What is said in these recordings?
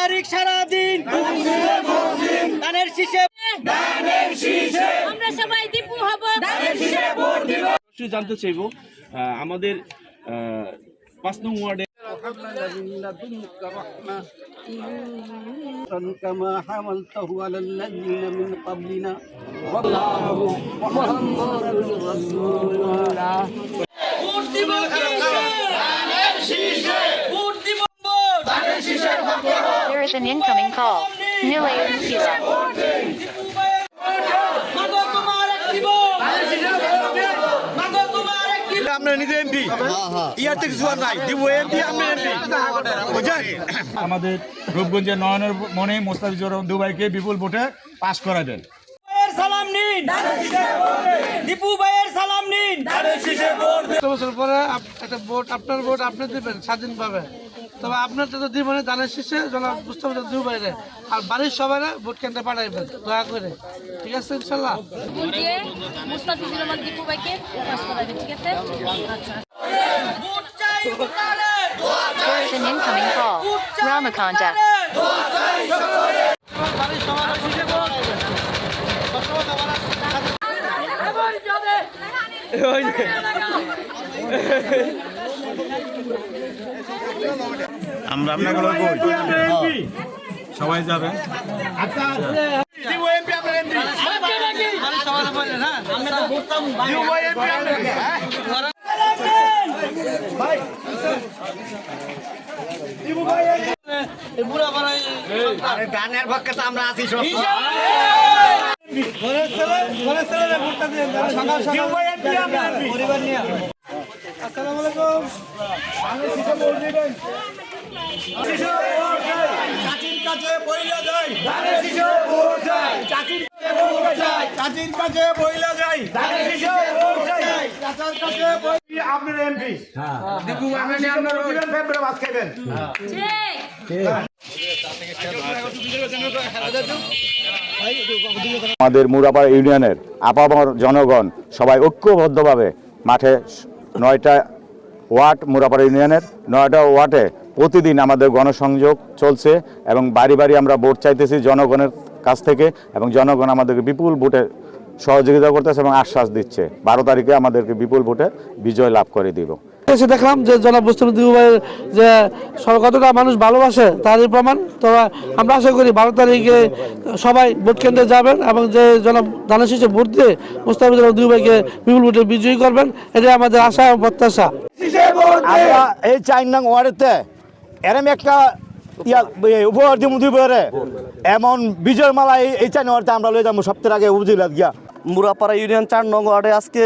তারিখ সারাদিন ধানের শীষে আমরা সবাই দীপু হব অবশ্যই জানতে চাইব আহ, আমাদের আহ, পাঁচ নং ওয়ার্ডে كما حملته على الذين من قبلنا ভোট দিব শীষে Is an incoming call. New আমরা নিজে এমপি কিছু আর নাই। দিব এমপি আমরা এমপি বুঝছেন আমাদের রূপগঞ্জের নয়নের মনে মোস্তাফিজুর রহমান দুবাইকে বিপুল ভোটে পাশ করা দেন। ভাইয়ের সালাম নিন। দীপু ভাইয়ের সালাম নিন। বছর পরে একটা ভোট আপনার ভোট আপনি দিবেন স্বাধীনভাবে। তবে আপনার তো দিবেন দানের শীষে জনাব মুস্তাফিজ দুবাইরে আর বাড়ির সবাই ভোট কেন্দ্রে পাঠাইবেন দয়া করে। ঠিক আছে ইনশাল্লাহ? মুস্তাফিজুর রহমান দীপু ভাইকে ঠিক আছে? Incoming call. বাড়ির আমরা আপনাকে সবাই হ্যাঁ। দিব এমপি আমরা এই বুড়া পাড়ায় গানের পক্ষে তো আমরা আছি সব। পরিবার নিয়ে। আসসালামু আলাইকুম। চাচির কাছে বইলা যাই। ধানের শিশু ভোট চাই চাচির কাছে ভোট চাই চাচির কাছে বইলা যাই। ধানের শিশু ভোট চাই চাচার কাছে আপনার এমপি হ্যাঁ আপনার খাবেন আমাদের মুরাপাড়া ইউনিয়নের আপামর জনগণ সবাই ঐক্যবদ্ধভাবে মাঠে নয়টা ওয়ার্ড মুরাপাড়া ইউনিয়নের নয়টা ওয়ার্ডে প্রতিদিন আমাদের গণসংযোগ চলছে এবং বাড়ি বাড়ি আমরা ভোট চাইতেছি জনগণের কাছ থেকে এবং জনগণ আমাদেরকে বিপুল ভোটে সহযোগিতা করতেছে এবং আশ্বাস দিচ্ছে। বারো তারিখে আমাদেরকে বিপুল ভোটে বিজয় লাভ করে দিব। এসে দেখলাম যে জনাব মুস্তাফিজ ভাইয়ের যে কতটা মানুষ ভালোবাসে তারই প্রমাণ। তো আমরা আশা করি বারো তারিখে সবাই ভোট কেন্দ্রে যাবেন এবং যে জনাব ধানের শীষে ভোট দিয়ে মুস্তাফিজুর দুই ভাইকে বিপুল ভোটে বিজয়ী করবেন এটাই আমাদের আশা এবং প্রত্যাশা। আমরা এই চার নং ওয়ার্ডেতে এরম একটা ইয়া উপহার দিব দুইবারে এমন বিজয় মালা এই নং আমরা লয়ে যাব, সপ্তাহের আগে উপজেলাত গিয়া। মুরাপাড়া ইউনিয়ন চার নং ওয়ার্ডে আজকে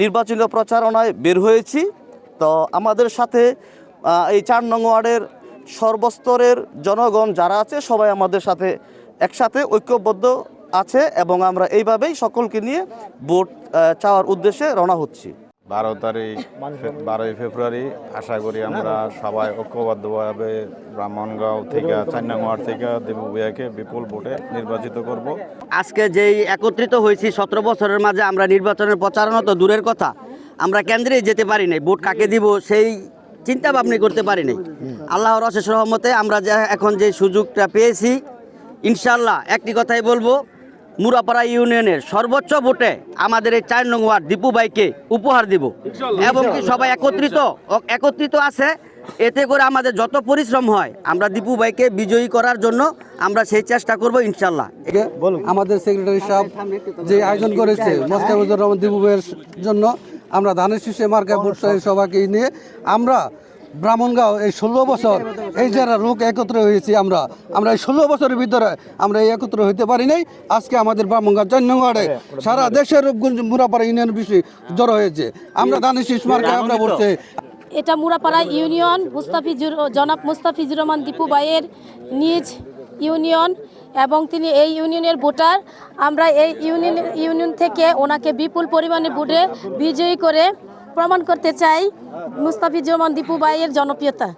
নির্বাচনী প্রচারণায় বের হয়েছি। তো আমাদের সাথে এই চার নং ওয়ার্ডের সর্বস্তরের জনগণ যারা আছে, সবাই আমাদের সাথে একসাথে ঐক্যবদ্ধ আছে এবং আমরা এইভাবেই সকলকে নিয়ে ভোট চাওয়ার উদ্দেশ্যে রওনা হচ্ছি। বারো তারিখ বারোই ফেব্রুয়ারি আশা করি আমরা সবাই ঐক্যবদ্ধভাবে ব্রাহ্মণগাঁও থেকে নং থেকে দেবু ভূয়াকে বিপুল ভোটে নির্বাচিত করব। আজকে যেই একত্রিত হয়েছি, সতেরো বছরের মাঝে আমরা নির্বাচনের প্রচারণা তো দূরের কথা। আমরা কেন্দ্রে যেতে পারি নাই, ভোট কাকে দিব সেই চিন্তা ভাবনা করতে পারি নাই। আল্লাহর অশেষ রহমতে আমরা যে এখন যে সুযোগটা পেয়েছি ইনশাল্লাহ একটি কথাই বলব মুরাপাড়া ইউনিয়নের সর্বোচ্চ ভোটে আমাদের এই চার নং ওয়ার্ড দীপু ভাইকে উপহার দিব। এবং কি সবাই একত্রিত? ও- একত্রিত আছে। এতে করে আমাদের যত পরিশ্রম হয় আমরা দীপু ভাইকে বিজয়ী করার জন্য আমরা সেই চেষ্টা করব ইনশাল্লাহ। আমাদের সেক্রেটারি সাহেব যে আয়োজন করেছে মোস্তাফিজুর রহমান দিবুবের জন্য আমরা ধানের শীষে মার্কা ভোট সবাইকে নিয়ে। আমরা ব্রাহ্মণগাঁও এই ষোলো বছর এই যারা লোক একত্র হয়েছি আমরা আমরা এই ষোলো বছরের ভিতরে আমরা এই একত্র হইতে পারি নাই। আজকে আমাদের ব্রাহ্মণগাঁও চন্নগড়ে সারা দেশের রূপগঞ্জ মুরাপাড়া ইউনিয়ন বিষয় জড়ো হয়েছে। আমরা ধানের শীষ মার্কা আমরা চাই এটা মুরাপাড়া ইউনিয়ন মুস্তাফিজুর জনাব মুস্তাফিজুর রহমান দীপু ভাইয়ের নিজ ইউনিয়ন এবং তিনি এই ইউনিয়নের ভোটার। আমরা এই ইউনিয়ন ইউনিয়ন থেকে ওনাকে বিপুল পরিমাণে ভোটে বিজয়ী করে প্রমাণ করতে চাই মুস্তাফিজুর রহমান দীপু ভাইয়ের জনপ্রিয়তা।